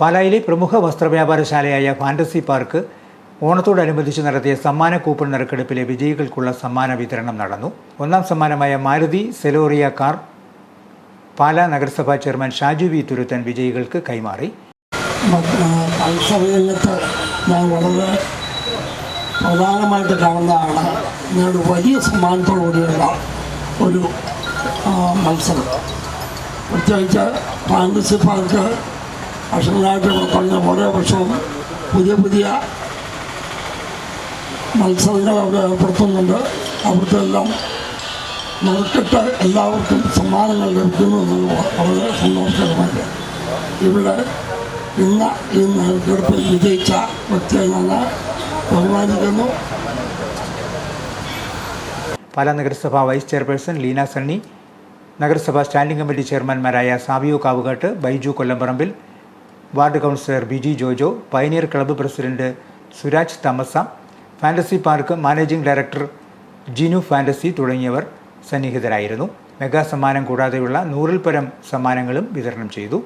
പാലായിലെ പ്രമുഖ വസ്ത്രവ്യാപാരശാലയായ fantasy park ഓണത്തോടനുബന്ധിച്ച് നടത്തിയ സമ്മാന കൂപ്പൺ നറുക്കെടുപ്പിലെ വിജയികൾക്കുള്ള സമ്മാന വിതരണം നടന്നു. ഒന്നാം സമ്മാനമായ മാരുതി സെലോറിയ കാർ പാലാ നഗരസഭാ ചെയർമാൻ ഷാജു വി തുരുത്തൻ വിജയികൾക്ക് കൈമാറി. ഞാൻ വളരെ പ്രധാനമായിട്ട് കാണുന്നതാണ് നിങ്ങളുടെ വലിയ സമ്മാനത്തോടുകൂടിയുള്ള ഒരു മത്സരം. പ്രത്യേകിച്ച് ഫാന്റസി പാർക്ക് വർഷങ്ങളായിട്ട് പറഞ്ഞ ഓരോ വർഷവും പുതിയ പുതിയ മത്സരങ്ങൾ അവിടെ ഏർപ്പെടുത്തുന്നുണ്ട്. അവിടുത്തെ എല്ലാം എല്ലാവർക്കും സമ്മാനങ്ങൾ ലഭിക്കുന്നു എന്നുള്ളത് വളരെ സന്തോഷകരമാണ് ഇവിടെ ഇന്ന് ഈ നറുക്കെടുപ്പിൽ വിജയിച്ച വ്യക്തിയെ ഞാൻ ബഹുമാനിക്കുന്നു. പാലാ നഗരസഭാ വൈസ് ചെയർപേഴ്സൺ ലീന സണ്ണി നഗരസഭാ സ്റ്റാൻഡിംഗ് കമ്മിറ്റി ചെയർമാൻമാരായ സാബിയോ Kavukattu Baiju Kollamparambil ward councillor Biji Jojo pioneer club president Suraj തമസ fantasy park managing director Jinu fantasy തുടങ്ങിയവർ സന്നിഹിതരായിരുന്നു. മെഗാ സമ്മാനം കൂടാതെയുള്ള നൂറിൽ പരം സമ്മാനങ്ങളും വിതരണം ചെയ്തു.